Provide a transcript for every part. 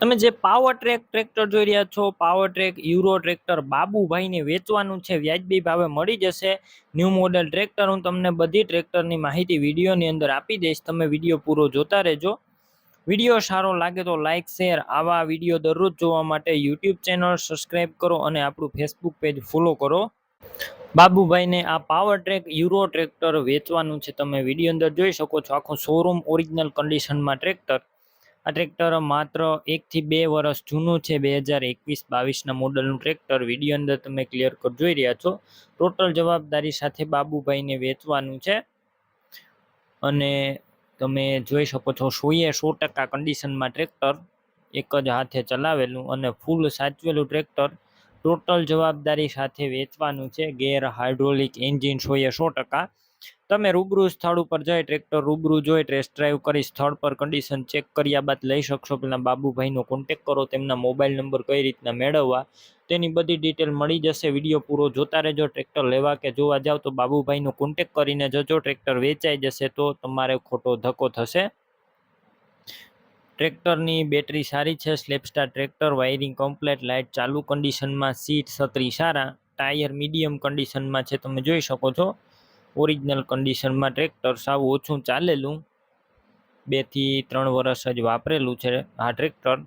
તમે જે power track tractor જોઈ રહ્યા છો પાવર ટ્રેક યુરો ટ્રેક્ટર બાબુભાઈને વેચવાનું છે, વ્યાજબી ભાવે મળી જશે. ન્યૂ મોડેલ ટ્રેક્ટર હું તમને બધી ટ્રેક્ટરની માહિતી વિડીયોની અંદર આપી દઈશ. તમે વીડિયો પૂરો જોતા રહેજો. વીડિયો સારો લાગે તો લાઇક શેર આવા વીડિયો દરરોજ જોવા માટે યુટ્યુબ ચેનલ સબસ્ક્રાઈબ કરો અને આપણું ફેસબુક પેજ ફોલો કરો. બાબુભાઈને આ પાવર ટ્રેક યુરો ટ્રેક્ટર વેચવાનું છે. તમે વીડિયો અંદર જોઈ શકો છો. આખું શોરૂમ ઓરિજિનલ કન્ડિશનમાં ટ્રેક્ટર આ ટ્રેક્ટર માત્ર એકથી બે વર્ષ જૂનું છે, બે હજાર એકવીસ બાવીસના મોડલનું ટ્રેક્ટર. વીડિયો અંદર તમે ક્લિયર કટ જોઈ રહ્યા છો. ટોટલ જવાબદારી સાથે બાબુભાઈને વેચવાનું છે. અને તમે જોઈ શકો છો, સોએ સો ટકા કન્ડિશનમાં ટ્રેક્ટર એક જ હાથે ચલાવેલું અને ફૂલ સાચવેલું ટ્રેક્ટર ટોટલ જવાબદારી સાથે વેચવાનું છે. ગેર હાઇડ્રોલિક એન્જિન સોએ સો ટકા તમે રૂબરૂ સ્થળ ઉપર જઈ ટ્રેક્ટર રૂબરૂ જોઈ ટેસ્ટ ડ્રાઈવ કરી સ્થળ પર કન્ડિશન ચેક કર્યા બાદ લઈ શકશો. પહેલાં બાબુભાઈનો કોન્ટેક કરો, તેમના મોબાઈલ નંબર કઈ રીતના મેળવવા, તેની બધી ડિટેલ મળી જશે. વીડિયો પૂરો જોતા રહેજો ટ્રેક્ટર લેવા કે જોવા જાવ તો બાબુભાઈનો કોન્ટેક કરીને જજો ટ્રેક્ટર વેચાઈ જશે તો તમારે ખોટો ધક્કો થશે. ટ્રેક્ટરની બેટરી સારી છે સ્લેપસ્ટાર ટ્રેક્ટર વાયરિંગ કમ્પ્લેટ લાઇટ ચાલુ કન્ડિશનમાં સીટ છત્રી સારા ટાયર મીડિયમ કન્ડિશનમાં છે, તમે જોઈ શકો છો. ઓરિજિનલ કન્ડિશનમાં ટ્રેક્ટર સાવ ઓછું ચાલેલું. બેથી ત્રણ વર્ષ જ વાપરેલું છે આ ટ્રેક્ટર.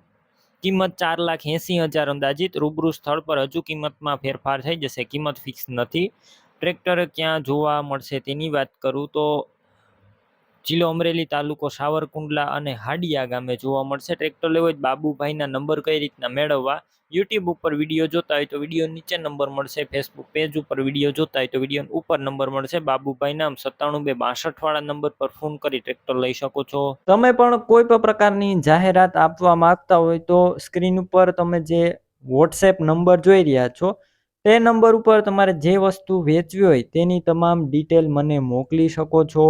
કિંમત ચાર લાખ એંસી હજાર અંદાજિત. રૂબરૂ સ્થળ પર હજુ કિંમતમાં ફેરફાર થઈ જશે. કિંમત ફિક્સ નથી. ટ્રેક્ટર ક્યાં જોવા મળશે તેની વાત કરું તો જિલ્લો અમરેલી તાલુકો સાવરકુંડલા અને હાડિયા ગામે જોવા મળશે. ટ્રેક્ટર લેવો હોય બાબુભાઈના નંબર કઈ રીતના મેળવવા? યુટ્યુબ ઉપર વીડિયો જોતા હોય તો વીડિયો નીચે નંબર મળશે. ફેસબુક પેજ ઉપર વીડિયો જોતા હોય તો વીડિયો ઉપર નંબર મળશે. બાબુભાઈ નામ સત્તાણું બે બાસઠ વાળા નંબર પર ફોન કરી ટ્રેક્ટર લઈ શકો છો. તમે પણ કોઈ પણ પ્રકારની જાહેરાત આપવા માંગતા હોય તો સ્ક્રીન ઉપર તમે જે વોટ્સએપ નંબર જોઈ રહ્યા છો, તે નંબર ઉપર તમારે જે વસ્તુ વેચવી હોય તેની તમામ ડિટેલ મને મોકલી શકો છો.